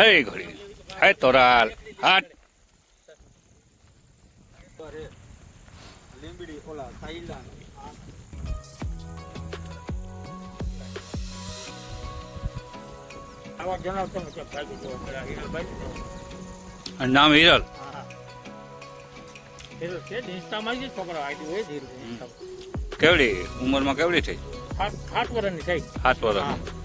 હે ઘડી હે તોરાલ. હાટ. લીંબડી ઓલા થાઈલા આવા જણાવતો કે અને નામ હિરલ. કેવડી? ઉંમરમાં કેવડી થઈ? સાત વર્ષની થઈ. સાત વર્ષ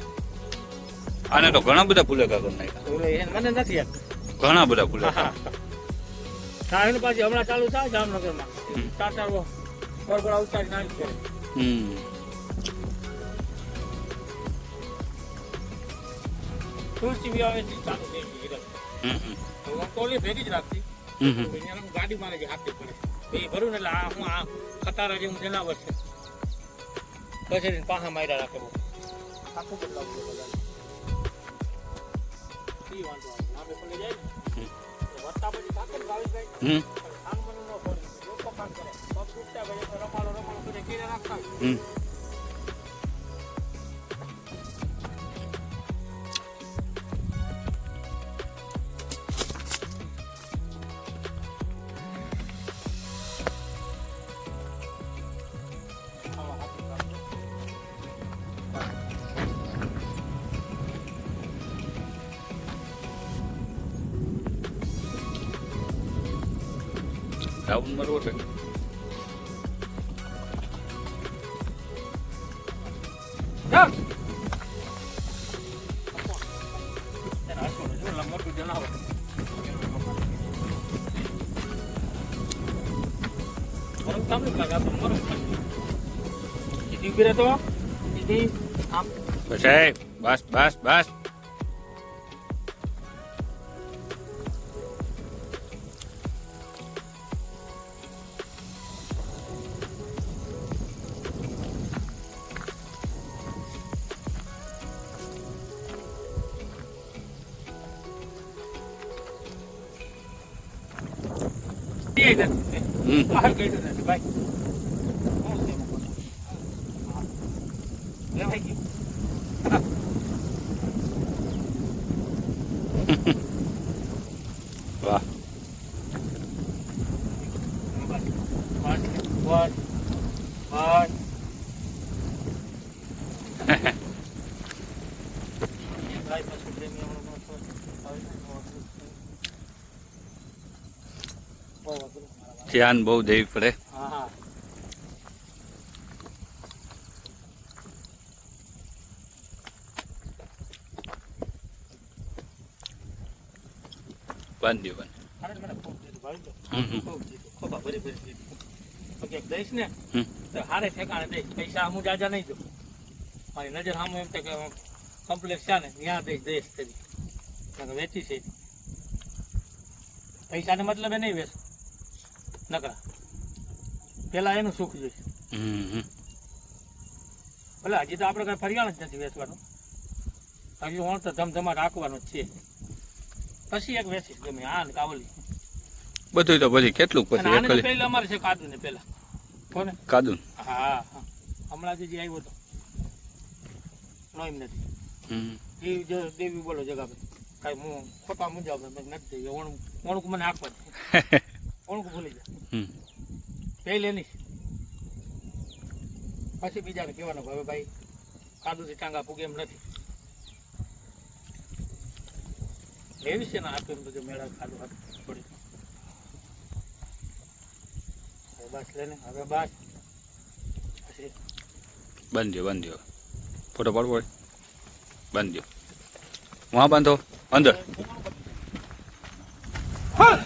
આને તો ઘણા બધા ફુલેકા કરી નાખ્યા. મને નથી ઘણા બધા ફુલેકા. સાહેબ પાછી હમણાં ચાલુ થાય જામનગરમાં. ટાટા બરબડા ઉતારી નાખી કરે હમ. તુલસી બી આવે છે ચાલુ થઈ ગઈ હમ. ભેગી જ રાખતી. ગાડી મારે જે હાથે પડે એ ભરું ને એટલે આ હું આ ખટારા જેવું જનાવર છે. પછી પાહા માર્યા રાખે આખું બદલાવું હમ. હમ રહેતો, સીધી આમ. સાહેબ બસ બસ બસ વાહ બસ, બસ, બસ. ભાઈ પાછું પ્રેમી હમણાં પાછો આવી જાય, બહુ અઘરું છે. બહુ અઘરું મારા ભાઈ. ધ્યાન બહુ દેવી પડે. બાંધી બાંધી દઈશ ને હારે ઠેકાણે દઈશ પૈસા હું જાજા નહીં દઉં મારી નજર સામે એમ કે કમ્પ્લેક્સ છે ને ત્યાં દઈશ દઈશ કરી વેચી છે પૈસાને મતલબ એ નહીં વેચ નકરા. પેલા એનું સુખ હમ. ભલે હજી તો આપણે કઈ ફરિયાણ જ નથી વેચવાનું. હજી હું તો ધમધમા રાખવાનું જ છે. પછી એક વેચીશ ગમે આ ને કાવલી. બધું તો પછી કેટલું પછી? પહેલા અમારે છે કાદુ ને પેલા. કોને? કાદુ? હા હા. હમણાં જે આવ્યો હતો નોઈમ એમ નથી. હમ. જો દેવી બોલો જગા પર કાંઈ હું ખોટા મુજબ નથી દેવી ઓણું ઓણું મને આપવા દે ભૂલી જાય હમ. પહેલે નહીં. પછી બીજાને કહેવાનું હવે ભાઈ કાદુથી ટાંગા ફૂગે એમ નથી. એવી છે ને આપ્યું બધું મેળા ખાધું હાથ પડી. હવે બસ લે ને હવે બસ. પછી બાંધ્યો બાંધ્યો ફોટો પાડવો હોય? બાંધ્યો વहाँ બાંધો? અંદર. હા!